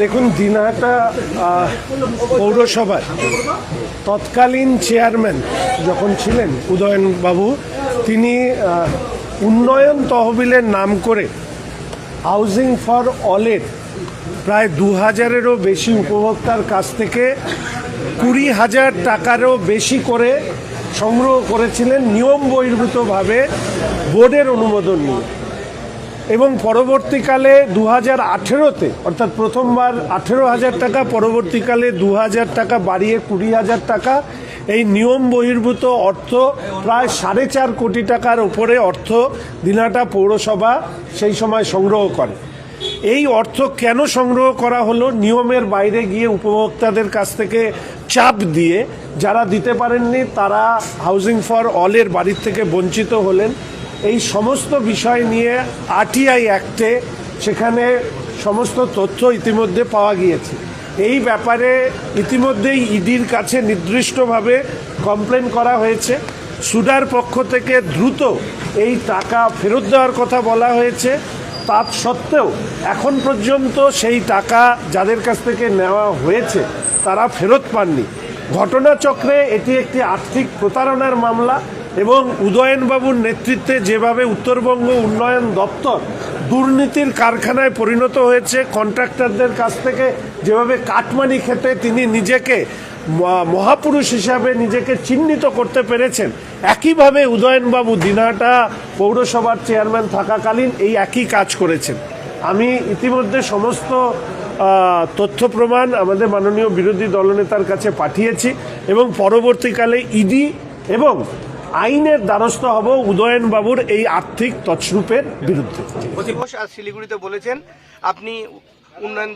দেখুন দিনহাটা পৌরসভার তৎকালীন চেয়ারম্যান যখন ছিলেন উদয়ন বাবু তিনি উন্নয়ন তহবিলের নাম করে হাউজিং ফর অলের প্রায় দু হাজারেরও বেশি উপভোক্তার কাছ থেকে কুড়ি হাজার টাকারও বেশি করে সংগ্রহ করেছিলেন নিয়ম বহির্ভূতভাবে বোর্ডের অনুমোদন নিয়ে। এবং পরবর্তীকালে দু হাজার আঠেরোতে, অর্থাৎ প্রথমবার আঠেরো হাজার টাকা, পরবর্তীকালে দু হাজার টাকা, বাড়িয়ে কুড়ি হাজার টাকা, এই নিয়ম বহির্ভূত অর্থ প্রায় সাড়ে চার কোটি টাকার উপরে অর্থ দিনাটা পৌরসভা সেই সময় সংগ্রহ করে। এই অর্থ কেন সংগ্রহ করা হলো? নিয়মের বাইরে গিয়ে উপভোক্তাদের কাছ থেকে চাপ দিয়ে যারা দিতে পারেননি, তারা হাউজিং ফর অলের বাড়ির থেকে বঞ্চিত হলেন। এই সমস্ত বিষয় নিয়ে আরটিআই অ্যাক্টে সেখানে সমস্ত তথ্য ইতিমধ্যে পাওয়া গিয়েছে। এই ব্যাপারে ইতিমধ্যেই ইডির কাছে নির্দিষ্টভাবে কমপ্লেন করা হয়েছে। সুডার পক্ষ থেকে দ্রুত এই টাকা ফেরত দেওয়ার কথা বলা হয়েছে। তা সত্ত্বেও এখন পর্যন্ত সেই টাকা যাদের কাছ থেকে নেওয়া হয়েছে, তারা ফেরত পাননি। ঘটনাচক্রে এটি একটি আর্থিক প্রতারণার মামলা। এবং উদয়নবাবুর নেতৃত্বে যেভাবে উত্তরবঙ্গ উন্নয়ন দপ্তর দুর্নীতির কারখানায় পরিণত হয়েছে কন্ট্রাক্টরদের কাছ থেকে যেভাবে কাটমানি খেতে তিনি নিজেকে মহাপুরুষ হিসাবে নিজেকে চিহ্নিত করতে পেরেছেন, একইভাবে উদয়নবাবু দিনাটা পৌরসভার চেয়ারম্যান থাকাকালীন এই একই কাজ করেছেন। আমি ইতিমধ্যে সমস্ত তথ্য প্রমাণ আমাদের মাননীয় বিরোধী দলনেতার কাছে পাঠিয়েছি এবং পরবর্তীকালে ইডি এবং আইনের দ্বারস্থ হব উদয়ন বাবুর এই আর্থিক তছরূপের বিরুদ্ধে। শিলিগুড়িতে বলেছেন, আপনি উন্নয়ন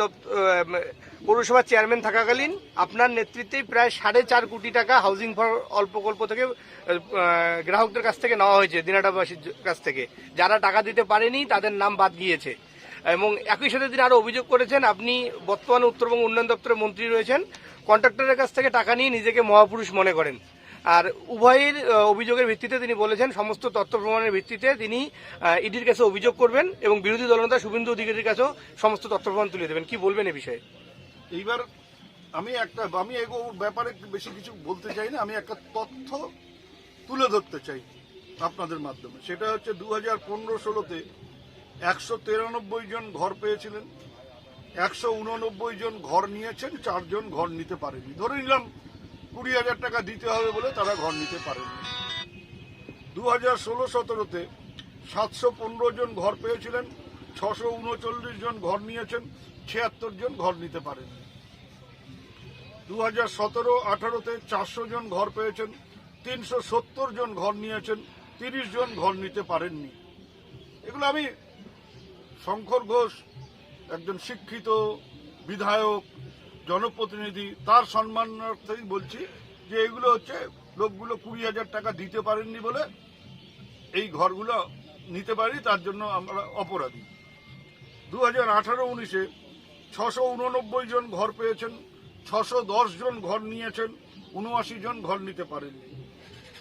পৌরসভার চেয়ারম্যান থাকাকালীন আপনার নেতৃত্বেই প্রায় সাড়ে চার কোটি টাকা হাউজিং ফর অল্প প্রকল্প থেকে গ্রাহকদের কাছ থেকে নেওয়া হয়েছে, দিনাটাবাসীর কাছ থেকে। যারা টাকা দিতে পারেনি, তাদের নাম বাদ গিয়েছে। এবং একই সাথে তিনি আরও অভিযোগ করেছেন, আপনি বর্তমানে উত্তরবঙ্গ উন্নয়ন দপ্তরের মন্ত্রী রয়েছেন, কন্ট্রাক্টরের কাছ থেকে টাকা নিয়ে নিজেকে মহাপুরুষ মনে করেন। আর উভয়ের অভিযোগের ভিত্তিতে তিনি বলেছেন, সমস্ত তথ্য প্রমাণের ভিত্তিতে তিনি ইডির কাছে অভিযোগ করবেন এবং বিরোধী দলনেতা শুভেন্দু অধিকারীর কাছেও সমস্ত তথ্য প্রমাণ তুলে দেবেন। কি বলবেন এ বিষয়ে? এইবার আমি একটা, আমি এগো ব্যাপারে বেশি কিছু বলতে চাই না, আমি একটা তথ্য তুলে ধরতে চাই আপনাদের মাধ্যমে। সেটা হচ্ছে দু হাজার পনেরো ষোলোতে একশো তিরানব্বই জন ঘর পেয়েছিলেন, একশো উননব্বই জন ঘর নিয়েছেন, চারজন ঘর নিতে পারেনি। ধরে নিলাম কুড়ি হাজার টাকা দিতে হবে বলে তারা ঘর নিতে পারেনি। দু হাজার ষোলো সতেরোতে সাতশো পনেরো জন ঘর পেয়েছিলেন, ছশো উনচল্লিশ জন ঘর নিয়েছেন, ছিয়াত্তর জন ঘর নিতে পারেন। দু হাজার সতেরো আঠারোতে চারশো জন ঘর পেয়েছেন, তিনশো সত্তর জন ঘর নিয়েছেন, তিরিশ জন ঘর নিতে পারেননি। এগুলো আমি শঙ্কর ঘোষ, একজন শিক্ষিত, বিধায়ক জনপ্রতিনিধি তার সম্মানার্থেই বলছি যে এগুলো হচ্ছে লোকগুলো কুড়ি হাজার টাকা দিতে পারেননি বলে এই ঘরগুলো নিতে পারি, তার জন্য আমরা অপরাধী। দু হাজার আঠারো উনিশে ছশো উননব্বই জন ঘর পেয়েছেন, ছশো দশ জন ঘর নিয়েছেন, উনআশি জন ঘর নিতে পারেননি।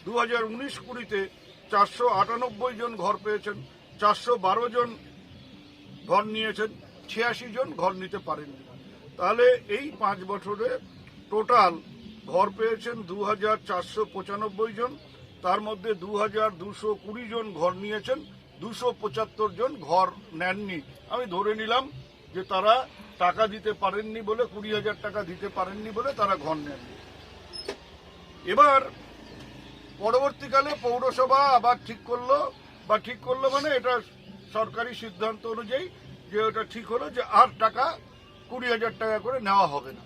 দু হাজার উনিশ কুড়িতে চারশো আটানব্বই জন ঘর পেয়েছেন, চারশো বারো জন ঘর নিয়েছেন, ছিয়াশি জন ঘর নিতে পারেননি। তাহলে এই পাঁচ বছরে টোটাল ঘর পেয়েছেন দু হাজার চারশো পঁচানব্বই জন, তার মধ্যে দু হাজার জন ঘর নিয়েছেন, দুশো জন ঘর নেননি। আমি ধরে নিলাম যে তারা টাকা দিতে পারেননি বলে, কুড়ি হাজার টাকা দিতে পারেননি বলে তারা ঘর নেননি। এবার পরবর্তীকালে পৌরসভা আবার ঠিক করল, বা ঠিক করল মানে এটা সরকারি সিদ্ধান্ত অনুযায়ী যে ওটা ঠিক হলো যে আর টাকা কুড়ি হাজার টাকা করে নেওয়া হবে না।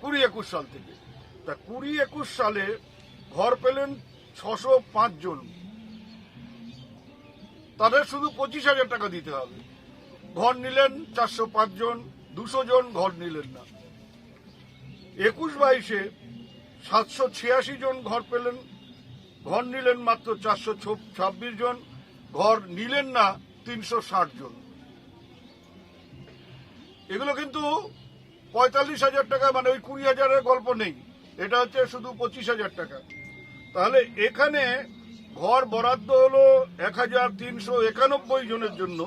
কুড়ি একুশ সাল থেকে। তা কুড়ি একুশ সালে ঘর পেলেন ছশো জন। তাদের শুধু পঁচিশ হাজার টাকা দিতে হবে। ঘর নিলেন চারশো পাঁচ জন, দুশো জন ঘর নিলেন না। একুশ বাইশে সাতশো ছিয়াশি জন ঘর পেলেন। ঘর নিলেন মাত্র চারশো ছাব্বিশ জন। ঘর নিলেন না তিনশো ষাট জন। এগুলো কিন্তু পঁয়তাল্লিশ হাজার টাকা মানে ওই কুড়ি হাজারের গল্প নেই। এটা হচ্ছে শুধু পঁচিশ হাজার টাকা। তাহলে এখানে ঘর বরাদ্দ হলো এক হাজার তিনশো একানব্বই জনের জন্য।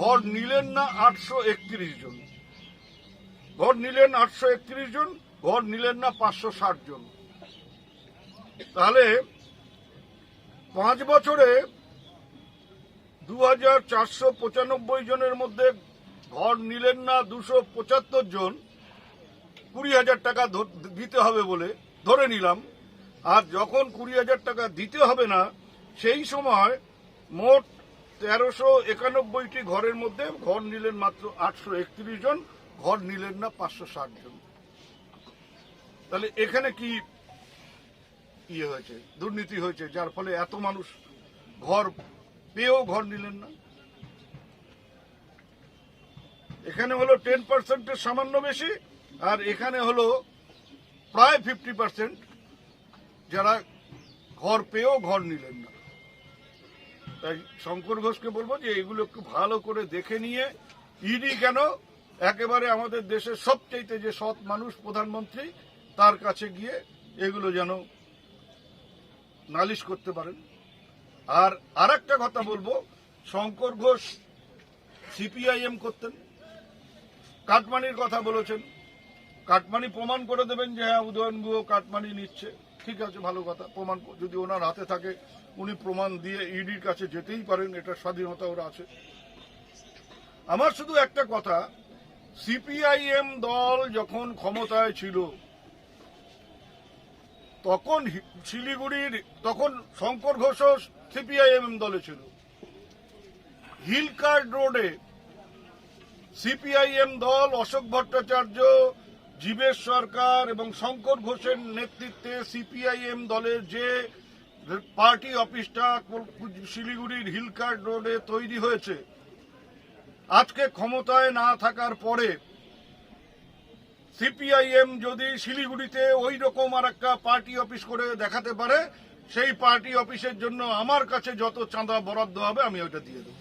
ঘর নিলেন না আটশো একত্রিশ জন। ঘর নিলেন আটশো একত্রিশ জন, ঘর নিলেন না পাঁচশো ষাট জন। তাহলে পাঁচ বছরে দু হাজার চারশো পঁচানব্বই জনের মধ্যে ঘর নিলেন না দুশো পঁচাত্তর জন। কুড়ি হাজার টাকা দিতে হবে বলে ধরে নিলাম। আর যখন কুড়ি হাজার টাকা দিতে হবে না, সেই সময় মোট তেরোশো একানব্বইটি ঘরের মধ্যে ঘর নিলেন মাত্র আটশো একত্রিশ জন, ঘর নিলেন না পাঁচশো ষাট জন। তাহলে এখানে কি ইয়ে হয়েছে, দুর্নীতি হয়েছে, যার ফলে এত মানুষ ঘর পেয়েও ঘর নিলেন না? এখানে হলো টেন পার্সেন্টের সামান্য বেশি, আর এখানে হলো প্রায় ফিফটি পার্সেন্ট যারা ঘর পেয়েও ঘর নিলেন না। তাই শঙ্কর ঘোষকে বলব যে এগুলো একটু ভালো করে দেখে নিয়ে ইডি কেন? একেবারে আমাদের দেশের সবচাইতে যে সৎ মানুষ প্রধানমন্ত্রী, তার কাছে গিয়ে এগুলো যেন নালিশ করতে পারেন। আর আরেকটা কথা বলব, শঙ্কর ঘোষ সিপিআইএম করতেন। কাটমানির কথা বলেছেন। কাটমানি প্রমাণ করে দেবেন যে হ্যাঁ উদয়ন গুহ কাটমানি নিচ্ছে। ঠিক আছে, ভালো কথা। প্রমাণ যদি ওনার হাতে থাকে, উনি প্রমাণ দিয়ে ইডির কাছে যেতেই পারেন, এটা স্বাধীনতা ওরা আছে। আমার শুধু একটা কথা, সিপিআইএম দল যখন ক্ষমতায় ছিল, তখন শিলিগুড়ির, তখন শঙ্কর ঘোষ সিপিআইএম দলে ছিল। হিলকার্ড রোডে সিপিআইএম দল, অশোক ভট্টাচার্য, জীবেশ সরকার এবং শঙ্কর ঘোষের নেতৃত্বে সিপিআইএম দলের যে পার্টি অফিসটা শিলিগুড়ির হিলকার্ড রোডে তৈরি হয়েছে, আজকে ক্ষমতায় না থাকার পরে সিপিআইএম যদি শিলিগুড়িতে ওই রকম আর একটা পার্টি অফিস করে দেখাতে পারে, সেই পার্টি অফিসের জন্য আমার কাছে যত চাঁদা বরাদ্দ হবে, আমি ওটা দিয়ে দেবো।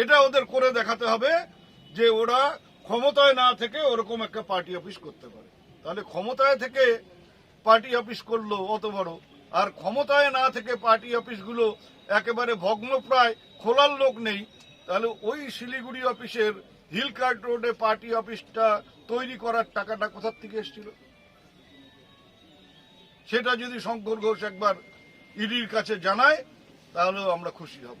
এটা ওদের করে দেখাতে হবে যে ওরা ক্ষমতায় না থেকে ওরকম একটা পার্টি অফিস করতে পারে। তাহলে ক্ষমতায় থেকে পার্টি অফিস করল অত বড়, আর ক্ষমতায় না থেকে পার্টি অফিসগুলো একেবারে ভগ্নপ্রায়, খোলার লোক নেই, তাহলে ওই শিলিগুড়ি অফিসের হিল হিলকার্ট রোডে পার্টি অফিসটা তৈরি করার টাকাটা কোথার থেকে এসেছিল? সেটা যদি শঙ্কর ঘোষ একবার ইডির কাছে জানায়, তাহলেও আমরা খুশি হব।